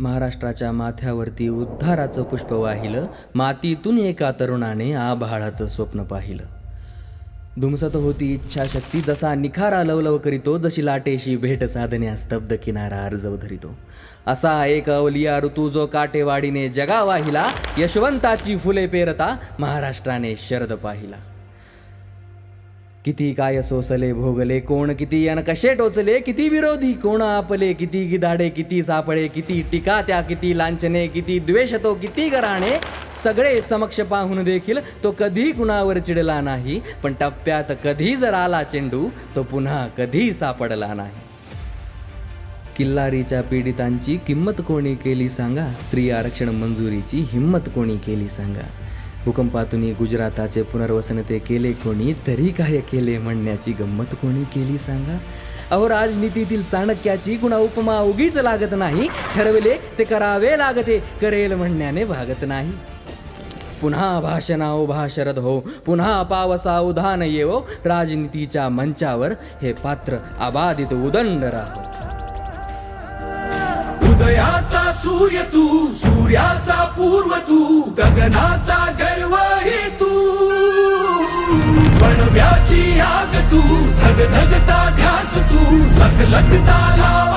महाराष्ट्राच्या माथ्यावरती उद्धाराचं पुष्प वाहिलं मातीतून एका तरुणाने आभाळाचं स्वप्न पाहिलं. धुमसत होती इच्छाशक्ती जसा निखारा लवलव करीतो जशी लाटेशी भेट साधण्या स्तब्ध किनारा अर्जव धरितो. असा एक अवलिया ऋतू जो काटेवाडीने जगा वाहिला यशवंताची फुले पेरता महाराष्ट्राने शरद पाहिला. किती काय सोसले भोगले कोण किती अन कसे टोचले किती विरोधी कोण आपले किती गिधाडे किती सापळे किती टीका त्या किती लांछने किती द्वेष तो किती गराणे सगळे समक्ष पाहून देखील तो कधी कुणावर चिडला नाही पण टप्प्यात कधी जर आला चेंडू तो पुन्हा कधी सापडला नाही. किल्लारीच्या पीडितांची किंमत कोणी केली सांगा? स्त्री आरक्षण मंजुरीची हिंमत कोणी केली सांगा? भूकंपातून गुजराताचे पुनर्वसन ते केले कोणी? तरी काय केले म्हणण्याची गंमत कोणी केली सांगा? अहो राजनीतीतील चाणक्याची कुणा उपमा उगीच लागत नाही. ठरविले ते करावे लागते करेल म्हणण्याने भागत नाही. पुन्हा भाषणा उभा शरद हो. पुन्हा पावसा उधान येवो. राजनीतीच्या मंचावर हे पात्र अबाधित उदंड राहो. उदयाचा सूर्य तू सूर्याचा पूर्व तू गगनाचा गर्व हे तू. पणव्याची आग तू धग धगता ध्यास तू लख लखता लाव